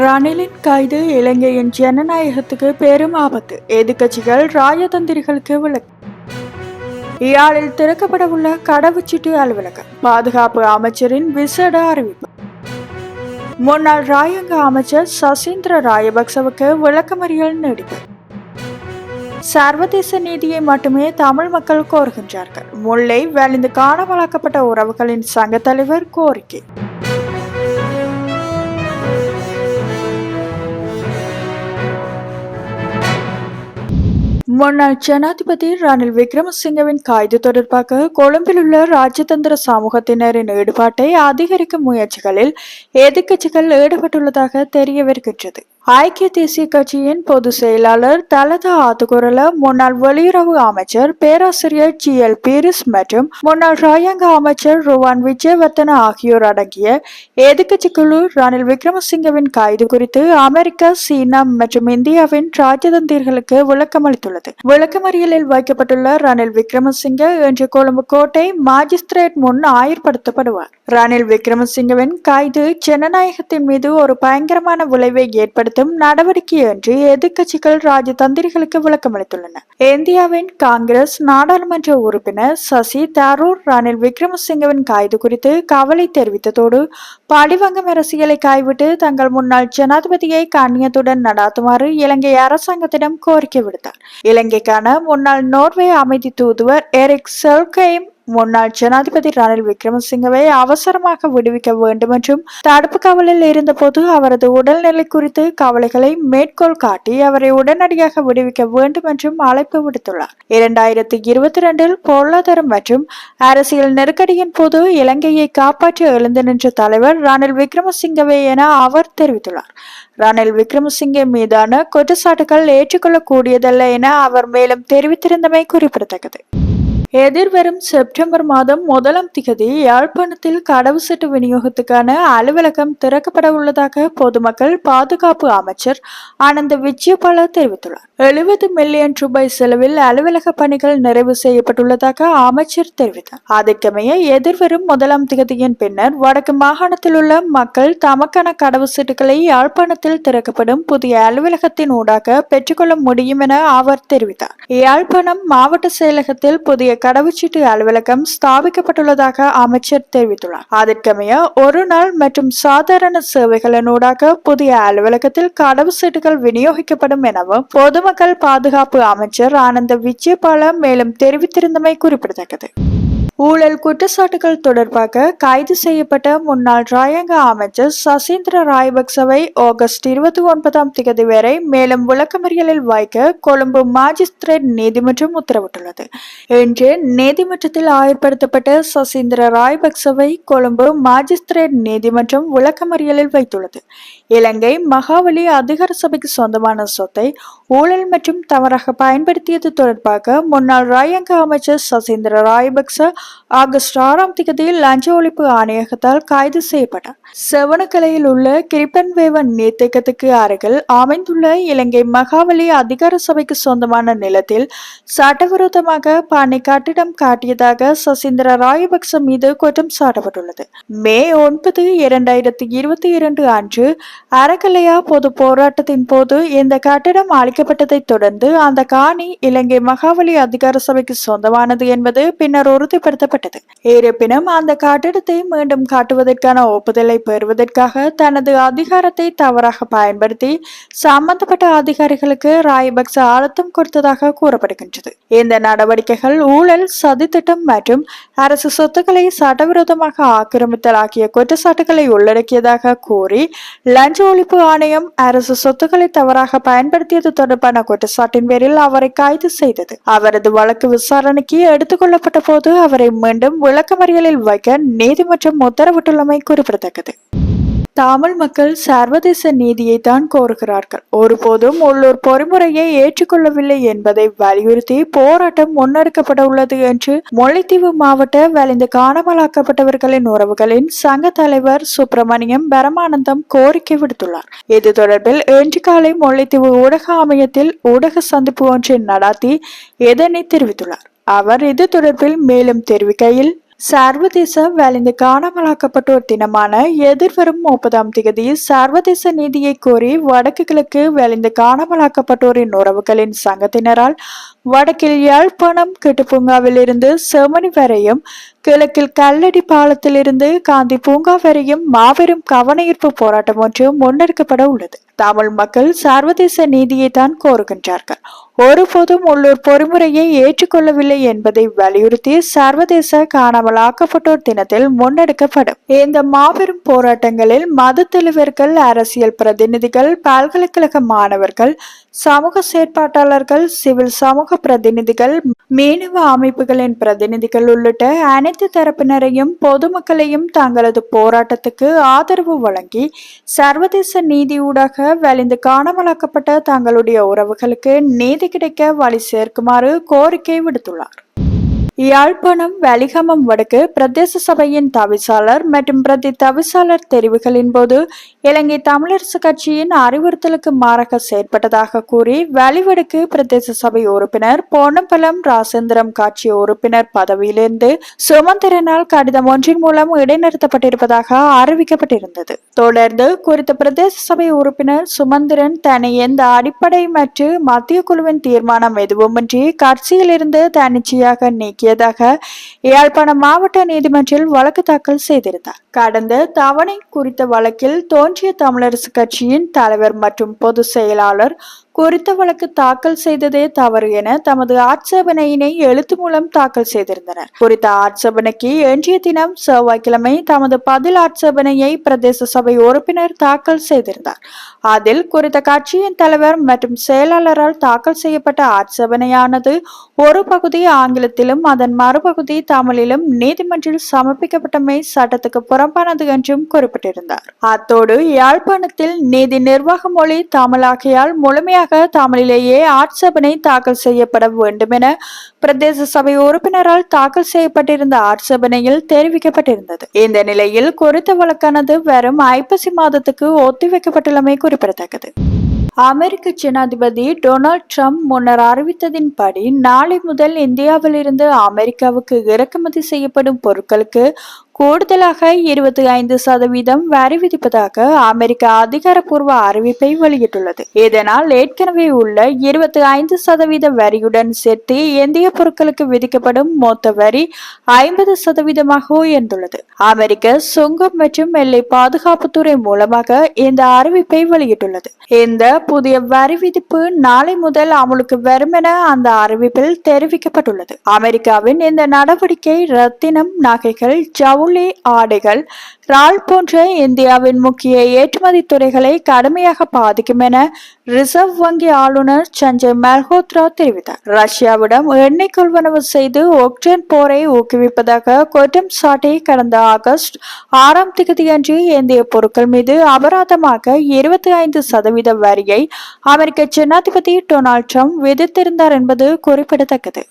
ரணிலின் கைது இலங்கையின் ஜனநாயகத்துக்கு பெரும் ஆபத்து. எதிர்க்கட்சிகள் ராஜதந்திரிகளுக்கு விளக்கு யாழில் திறக்கப்படவுள்ள கடவுச்சீட்டு அலுவலகம். பாதுகாப்பு அமைச்சரின் விசேட அறிவிப்பு. முன்னாள் ராயங்க அமைச்சர் சசீந்திர ராயபக்சவுக்கு விளக்கமறியல் நீடிப்பு. சர்வதேச நீதியை மட்டுமே தமிழ் மக்கள் கோருகின்றார்கள். முல்லை வலிந்து காணாமலாக்கப்பட்ட உறவுகளின் சங்க தலைவர் கோரிக்கை. முன்னாள் ஜனாதிபதி ரணில் விக்ரமசிங்கவின் கைது தொடர்பாக கொழும்பில் உள்ள ராஜதந்திர சமூகத்தினரின் ஈடுபாட்டை அதிகரிக்கும் முயற்சிகளில் எதிர்க்கட்சிகள் ஈடுபட்டுள்ளதாக தெரிய வருகின்றது ஐக்கிய தேசிய கட்சியின் பொதுச் செயலாளர் தலதா ஆத்துக்குரல முன்னாள் வெளியுறவு அமைச்சர் பேராசிரியர் ஜி. எல். பீரிஸ் மற்றும் முன்னாள் ராயங்க அமைச்சர் ருவான் விஜயவர்தன ஆகியோர் அடங்கிய எதிர்க்கட்சி குழு ரணில் விக்ரமசிங்கவின் கைது குறித்து அமெரிக்கா சீனா மற்றும் இந்தியாவின் ராஜதந்திர்களுக்கு விளக்கமளித்துள்ளது. விளக்கமறியலில் வைக்கப்பட்டுள்ள ரணில் விக்ரமசிங்க இன்று கொழும்பு கோட்டை மாஜிஸ்திரேட் முன் ஆயர்படுத்தப்படுவார். ரணில் விக்ரமசிங்கவின் கைது ஜனநாயகத்தின் மீது ஒரு பயங்கரமான விளைவை குறித்தும் நடவடிக்கை என்று எதிர்க்கட்சிகள் ராஜதந்திரிகளுக்கு விளக்கமளித்துள்ளன. இந்தியாவின் காங்கிரஸ் நாடாளுமன்ற உறுப்பினர் சசி தரூர் ரணில் விக்ரமசிங்கவின் கைது குறித்து கவலை தெரிவித்ததோடு பழிவங்கம் அரசியலை கைவிட்டு தங்கள் முன்னாள் ஜனாதிபதியை கண்ணியத்துடன் நடாத்துமாறு இலங்கை அரசாங்கத்திடம் கோரிக்கை விடுத்தார். இலங்கைக்கான முன்னாள் நோர்வே அமைதி தூதுவர் எரிக் செல்கைம் முன்னாள் ஜனாதிபதி ரணில் விக்ரமசிங்கவை அவசரமாக விடுவிக்க வேண்டும் என்றும் தடுப்பு காவலில் இருந்தபோது அவரது உடல்நிலை குறித்து கவலைகளை மேற்கோள் காட்டி அவரை உடனடியாக விடுவிக்க வேண்டும் என்றும் அழைப்பு விடுத்துள்ளார். இரண்டாயிரத்தி இருபத்தி ரெண்டில் பொருளாதாரம் மற்றும் அரசியல் நெருக்கடியின் போது இலங்கையை காப்பாற்றி எழுந்து நின்ற தலைவர் ரணில் விக்ரமசிங்கவே என அவர் தெரிவித்துள்ளார். ரணில் விக்ரமசிங்கே மீதான குற்றச்சாட்டுகள் ஏற்றுக்கொள்ளக்கூடியதல்ல என அவர் மேலும் தெரிவித்திருந்தமை குறிப்பிடத்தக்கது. எதிர்வரும் செப்டம்பர் மாதம் முதலாம் திகதி யாழ்ப்பாணத்தில் கடவு சீட்டு விநியோகத்துக்கான அலுவலகம் திறக்கப்பட உள்ளதாக பொதுமக்கள் பாதுகாப்பு அமைச்சர் ஆனந்த விஜயபால தெரிவித்துள்ளார். எழுபது மில்லியன் ரூபாய் செலவில் அலுவலக பணிகள் நிறைவு செய்யப்பட்டுள்ளதாக அமைச்சர் தெரிவித்தார். அதற்கமைய எதிர்வரும் முதலாம் திகதியின் பின்னர் வடக்கு மாகாணத்தில் உள்ள மக்கள் தமக்கான கடவு சீட்டுகளை யாழ்ப்பாணத்தில் திறக்கப்படும் புதிய அலுவலகத்தின் ஊடாக பெற்றுக்கொள்ள முடியும் என அவர் தெரிவித்தார். யாழ்ப்பாணம் மாவட்ட செயலகத்தில் புதிய கடவுச்சீட்டு அலுவலகம் ஸ்தாபிக்கப்பட்டுள்ளதாக அமைச்சர் தெரிவித்துள்ளார். அதற்கமைய ஒரு நாள் மற்றும் சாதாரண சேவைகளினூடாக புதிய அலுவலகத்தில் கடவுச்சீட்டுகள் விநியோகிக்கப்படும் எனவும் பொதுமக்கள் பாதுகாப்பு அமைச்சர் ஆனந்த விஜயபால மேலும் தெரிவித்திருந்தமை குறிப்பிடத்தக்கது. ஊழல் குற்றச்சாட்டுகள் தொடர்பாக கைது செய்யப்பட்ட முன்னாள் ராயங்க அமைச்சர் சசீந்திர ராயபக்சவை ஆகஸ்ட் இருபத்தி ஒன்பதாம் தேதி வரை மேலும் விளக்கமறியலில் வைக்க கொழும்பு மாஜிஸ்திரேட் நீதிமன்றம் உத்தரவிட்டுள்ளது. இன்று நீதிமன்றத்தில் ஆயர்படுத்தப்பட்ட சசீந்திர ராயபக்சவை கொழும்பு மாஜிஸ்திரேட் நீதிமன்றம் விளக்கமறியலில் வைத்துள்ளது. இலங்கை மகாவலி அதிகார சபைக்கு சொந்தமான சொத்தை ஊழல் மற்றும் தவறாக பயன்படுத்தியது தொடர்பாக முன்னாள் ராயங்க அமைச்சர் சசீந்திர ராயபக்ச ஆகஸ்ட் ஆறாம் திகதியில் லஞ்ச ஒழிப்பு ஆணையகத்தால் கைது செய்யப்பட்டார். செவனக்கலையில் உள்ள கிரிப்பன்வேவன் நீர்த்தேக்கத்துக்கு அருகில் அமைந்துள்ள இலங்கை மகாவலி அதிகார சபைக்கு சொந்தமான நிலத்தில் சட்டவிரோதமாக பானை கட்டிடம் காட்டியதாக சசீந்திர ராயபக்ச மீது குற்றம் சாட்டப்பட்டுள்ளது. மே ஒன்பது இரண்டாயிரத்தி இருபத்தி இரண்டு அன்று அறக்கலையா பொது போராட்டத்தின் போது இந்த கட்டிடம் அளிக்கப்பட்டதைத் தொடர்ந்து அந்த காணி இலங்கை மகாவலி அதிகார சபைக்கு சொந்தமானது என்பது பின்னர் பயன்படுத்தப்பட்டது இருப்பினும் அந்த கட்டிடத்தை மீண்டும் காட்டுவதற்கான ஒப்புதலை பெறுவதற்காக தனது அதிகாரத்தை தவறாக பயன்படுத்தி சம்பந்தப்பட்ட அதிகாரிகளுக்கு ராயபக்ச அழுத்தம் கொடுத்ததாக கூறப்படுகின்றது. இந்த நடவடிக்கைகள் ஊழல் சதித்திட்டம் மற்றும் அரசு சொத்துக்களை சட்டவிரோதமாக ஆக்கிரமித்தல் ஆகிய குற்றச்சாட்டுகளை உள்ளடக்கியதாக கூறி லஞ்ச ஒழிப்பு ஆணையம் அரசு சொத்துக்களை தவறாக பயன்படுத்தியது தொடர்பான குற்றச்சாட்டின் பேரில் அவரை கைது செய்தது. அவரது வழக்கு விசாரணைக்கு எடுத்துக்கொள்ளப்பட்ட போது அவரை மீண்டும் விளக்கமறியலில் வைக்க நீதிமன்றம் உத்தரவிட்டுள்ளமை குறிப்பிடத்தக்கது. தமிழ் மக்கள் சர்வதேச நீதியை தான் கோருகிறார்கள். ஒருபோதும் உள்ளூர் பொறிமுறையை ஏற்றுக்கொள்ளவில்லை என்பதை வலியுறுத்தி போராட்டம் முன்னெடுக்கப்பட உள்ளது என்று முல்லைத்தீவு மாவட்ட வலிந்து காணாமலாக்கப்பட்டவர்களின் உறவுகளின் சங்க தலைவர் சுப்பிரமணியம் பரமானந்தம் கோரிக்கை விடுத்துள்ளார். இது தொடர்பில் இன்று காலை முல்லைத்தீவு ஊடக அமையத்தில் ஊடக சந்திப்பு ஒன்றை நடாத்தி இதனை தெரிவித்துள்ளார்? அவர் இது தொடர்பில் மேலும் தெரிவிக்கையில் சர்வதேச வேலைந்து காணாமலாக்கப்பட்டோர் தினமான எதிர்வரும் முப்பதாம் தேதி சர்வதேச நீதியை கோரி வடக்கு கிழக்கு வேலைந்து காணாமலாக்கப்பட்டோரின் உறவுகளின் சங்கத்தினரால் வடக்கில் யாழ்ப்பாணம் கெட்டுப்பூங்காவில் இருந்து செமனி வரையும் கிழக்கில் கல்லடி பாலத்திலிருந்து காந்தி பூங்கா வரையும் மாபெரும் கவனஈர்ப்பு போராட்டம் ஒன்று முன்னெடுக்கப்பட உள்ளது. தமிழ் மக்கள் சர்வதேச நீதியை தான் கோருகின்றார்கள். ஒருபோதும் உள்ளூர் பொறிமுறையை ஏற்றுக்கொள்ளவில்லை என்பதை வலியுறுத்தி சர்வதேச காணாமல் ஆக்கப்பட்டோர் தினத்தில் முன்னெடுக்கப்படும். இந்த மாபெரும் போராட்டங்களில் மத தலைவர்கள் அரசியல் பிரதிநிதிகள் பல்கலைக்கழக மாணவர்கள் சமூக செயற்பாட்டாளர்கள் சிவில் சமூக பிரதிநிதிகள் மீனவ அமைப்புகளின் பிரதிநிதிகள் உள்ளிட்ட அனைத்து தரப்பினரையும் பொதுமக்களையும் தங்களது போராட்டத்துக்கு ஆதரவு வழங்கி சர்வதேச நீதியூடாக வலிந்து காணாமலாக்கப்பட்ட தங்களுடைய உறவுகளுக்கு நீதி கிடைக்க வழி சேர்க்குமாறு கோரிக்கை விடுத்துள்ளார். யாழ்ப்பாணம் வலிகமம் வடக்கு பிரதேச சபையின் தவிசாளர் மற்றும் பிரதி தவிசாளர் தெரிவுகளின் போது இலங்கை தமிழரசு கட்சியின் அறிவுறுத்தலுக்கு மாறாக செயற்பட்டதாக கூறி வலிவடக்கு பிரதேச சபை உறுப்பினர் பொன்னம்பலம் ராசேந்திரம் காட்சி உறுப்பினர் பதவியிலிருந்து சுமந்திரனால் கடிதம் ஒன்றின் மூலம் இடைநிறுத்தப்பட்டிருப்பதாக அறிவிக்கப்பட்டிருந்தது. தொடர்ந்து குறித்த பிரதேச சபை உறுப்பினர் சுமந்திரன் தன்னை எந்த அடிப்படை மற்றும் மத்திய குழுவின் தீர்மானம் எதுவுமின்றி கட்சியிலிருந்து தன்னிச்சையாக நீக்கிய நீக்கியதாக யாழ்ப்பாணம் மாவட்ட நீதிமன்றில் வழக்கு தாக்கல் செய்திருந்தார். கடந்த தவணை குறித்த வழக்கில் தோன்றிய தமிழரசு கட்சியின் தலைவர் மற்றும் பொதுச் செயலாளர் குறித்த வழக்கு தாக்கல் செய்ததே தவறு என தமது ஆட்சேபனையினை எழுத்து மூலம் தாக்கல் செய்திருந்தனர். குறித்த ஆட்சேபனைக்கு இன்றைய தினம் செவ்வாய்க்கிழமை தமது பதில் ஆட்சேபனையை பிரதேச சபை உறுப்பினர் தாக்கல் செய்திருந்தார். அதில் குறித்த கட்சியின் தலைவர் மற்றும் செயலாளரால் தாக்கல் செய்யப்பட்ட ஆட்சேபனையானது ஒரு பகுதி ஆங்கிலத்திலும் அதன் மறுபகுதி தமிழிலும் நீதிமன்றில் சமர்ப்பிக்கப்பட்டமை சட்டத்துக்கு புறம்பானது என்றும் குறிப்பிட்டிருந்தார். அத்தோடு யாழ்ப்பாணத்தில் நீதி நிர்வாக மொழி தமிழாகையால் முழுமையாக முறையாக தமிழிலேயே ஆட்சேபனை தாக்கல் செய்யப்பட வேண்டும் என பிரதேச சபை உறுப்பினரால் தாக்கல் செய்யப்பட்டிருந்த ஆட்சேபனையில் தெரிவிக்கப்பட்டிருந்தது. இந்த நிலையில் குறித்த வழக்கானது வெறும் ஐப்பசி மாதத்துக்கு ஒத்திவைக்கப்பட்டுள்ளமை குறிப்பிடத்தக்கது. அமெரிக்க ஜனாதிபதி டொனால்ட் ட்ரம்ப் முன்னர் அறிவித்ததின்படி நாளை முதல் இந்தியாவிலிருந்து அமெரிக்காவுக்கு இறக்குமதி செய்யப்படும் பொருட்களுக்கு கூடுதலாக இருபத்தி ஐந்து சதவீதம் வரி விதிப்பதாக அமெரிக்க அதிகாரப்பூர்வ அறிவிப்பை வெளியிட்டுள்ளது. இதனால் ஏற்கனவே உள்ள இருபத்தி ஐந்து சதவீத வரியுடன் சேர்த்து இந்திய பொருட்களுக்கு விதிக்கப்படும் மொத்த வரி ஐம்பது சதவீதமாக உயர்ந்துள்ளது. அமெரிக்க சுங்கம் மற்றும் எல்லை பாதுகாப்புத்துறை மூலமாக இந்த அறிவிப்பை வெளியிட்டுள்ளது. இந்த புதிய வரி விதிப்பு நாளை முதல் அமலுக்கு வரும் என அந்த அறிவிப்பில் தெரிவிக்கப்பட்டுள்ளது. அமெரிக்காவின் இந்த நடவடிக்கை ரத்தினம் நகைகள் ஜவுளி ஜவுளி ஆடைகள். ரால் போன்ற இந்தியாவின் முக்கிய ஏற்றுமதி துறைகளை கடுமையாக பாதிக்கும் என ரிசர்வ் வங்கி ஆளுநர் சஞ்சய் மல்ஹோத்ரா தெரிவித்தார். ரஷ்யாவிடம் எண்ணெய் கொள்வனவு செய்து ஒக்டேன் போரை ஊக்குவிப்பதாக குற்றம் சாட்டி கடந்த ஆகஸ்ட் ஆறாம் தேதியன்று இந்திய பொருட்கள் மீது அபராதமாக இருபத்தி ஐந்து சதவீத வரியை அமெரிக்க ஜனாதிபதி டொனால்ட் ட்ரம்ப் விதித்திருந்தார் என்பது குறிப்பிடத்தக்கது.